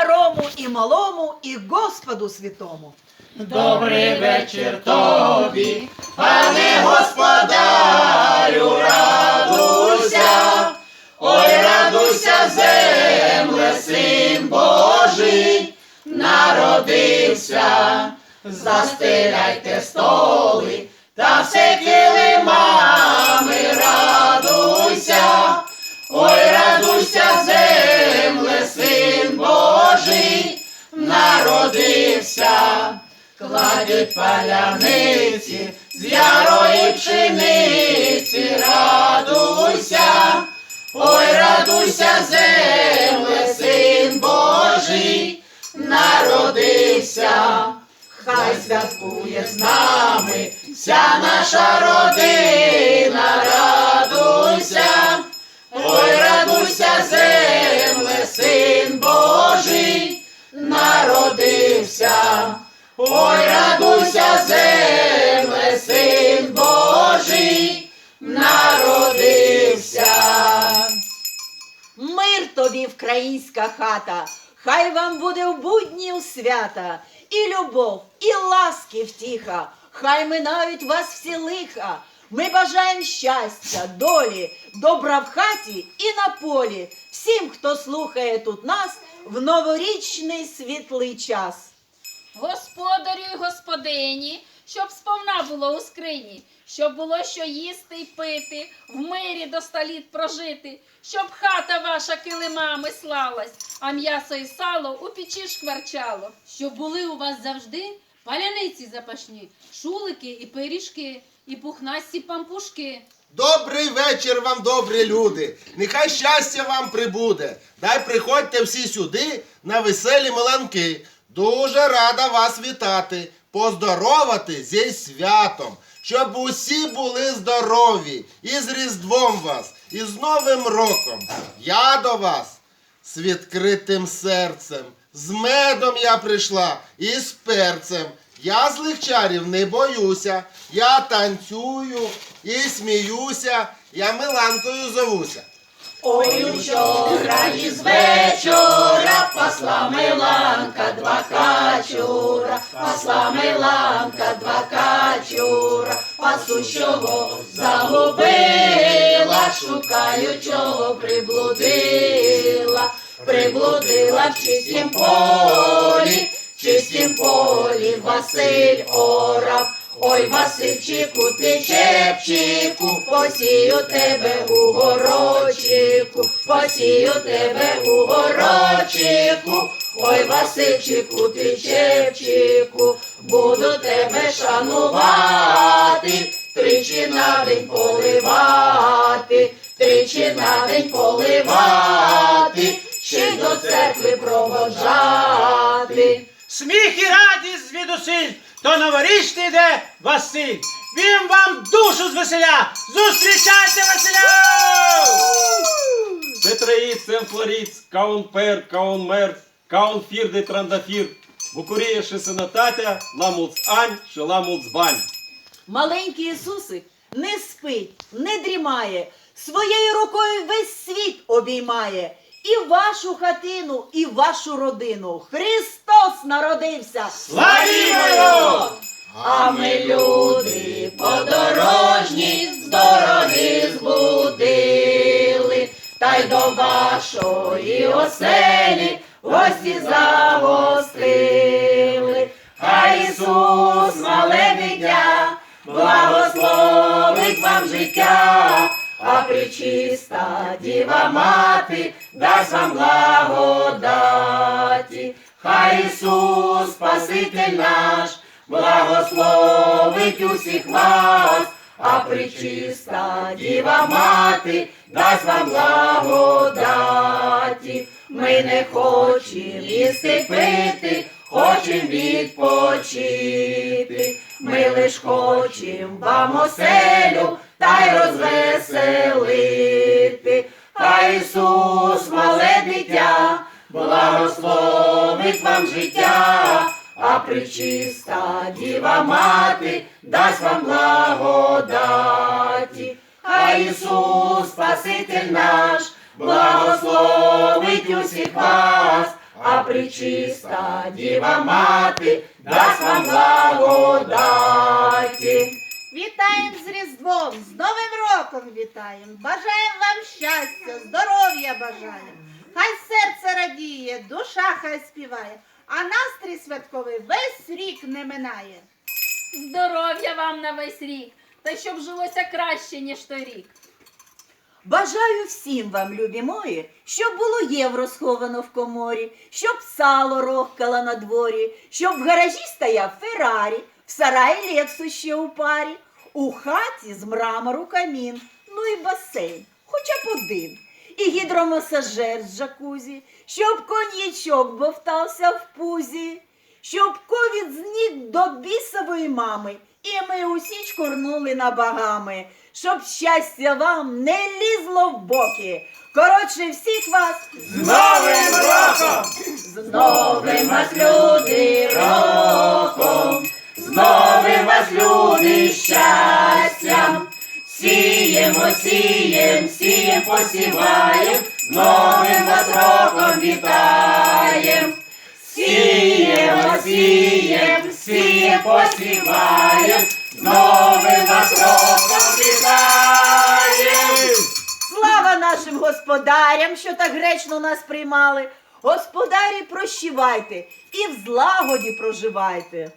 старому і малому, і Господу святому. Добрий вечір тобі, пане господарю, радуйся, ой, радуйся, земле, син Божий, народився, застеляйте столи, та все килимами народився. Кладуть паляниці з ярої пшениці, радуйся, ой, радуйся, земле, син Божий, народився, хай святкує з нами вся наша родина, радуйся, ой, радуйся, земле, син Божий. Ой, радуйся, земле, син Божий, народився. Мир тобі, українська хата, хай вам буде в будні у свята, і любов, і ласки втіха, хай минають вас всі лиха. Ми бажаємо щастя, долі, добра в хаті і на полі, всім, хто слухає тут нас в новорічний світлий час. Господарю й господині, щоб сповна було у скрині, щоб було що їсти й пити, в мирі до століт прожити, щоб хата ваша килимами слалась, а м'ясо і сало у печі шкварчало. щоб були у вас завжди паляниці запашні, шулики і пиріжки, і пухнасті пампушки. Добрий вечір вам, добрі люди. Нехай щастя вам прибуде. Дай приходьте всі сюди на веселі миланки. Дуже рада вас вітати, поздоровати зі святом, щоб усі були здорові, і з Різдвом вас, і з Новим роком. Я до вас з відкритим серцем, з медом я прийшла і з перцем. Я злих чарів не боюся, я танцюю і сміюся, я Миланкою зовуся. Ой, учора із вечора пасла Миланка два качура, пасла Миланка два качура, пасущого загубила, шукаючого приблудила, приблудила в чистім полі, в чистім полі Василь орав. Ой, Васильчику, ти чепчику, посію тебе у горочику, посію тебе у горочику, ой, Васильчику, ти чепчику, буду тебе шанувати, тричі на день поливати, тричі на день поливати, ще й до церкви проводжати. Сміх і радість звідусиль, то новорічний йде Василь. Він вам душу звеселя! Зустрічайте Василя! Сетраїд, Семфлоріц, Каунпер, Каунмер, Каунфір, Трандафір, Букурія Шесенататя, Ламулц Ань, Шеламулц Бань. Маленький Ісусик не спить, не дрімає, своєю рукою весь світ обіймає. І вашу хатину, і вашу родину. Христос народився! Славімо його! А ми люди подорожні з дороги збудили, та й до вашої оселі гості загостили. Хай Ісус, мале дитя, благословить вам життя, а причиста діва мати дасть вам благодаті. Хай Ісус, Спаситель наш, благословить усіх вас, а причиста діва мати дасть вам благодаті. Ми не хочемо їсти пити, хочемо відпочити. Ми лиш хочемо вам оселю та й розвеселити. Хай Ісус, мале дитя, благословить вам життя, а причиста діва мати дасть вам благодаті. Хай Ісус, Спаситель наш, благословить усіх вас, а причиста Діва Мати дасть вам благодаті. Вітаємо з Різдвом, з Новим роком вітаємо. Бажаємо вам щастя, здоров'я бажаємо. Хай серце радіє, душа хай співає, а настрій святковий весь рік не минає. Здоров'я вам на весь рік, та щоб жилося краще, ніж торік. Бажаю всім вам, любі мої, щоб було євро сховано в коморі, щоб сало рохкало на дворі, щоб в гаражі стояв Феррарі, в сараї Лексус ще у парі, у хаті з мрамору камін, ну і басейн, хоча б один, і гідромасажер з джакузі, щоб коньячок бовтався в пузі, щоб ковід зник до бісової мами, і ми усі чкурнули на багами, щоб щастя вам не лізло в боки. Коротше, всіх вас З Новим роком! з новим вас люди роком, З новим вас люди щастям! Сіємо, сієм, сієм, посіваєм, новим вас роком вітаєм! Сіємо, сієм, сієм, посіваєм, новим роком вітаєм! Слава нашим господарям, що так гречно нас приймали. Господарі, прощівайте і в злагоді проживайте.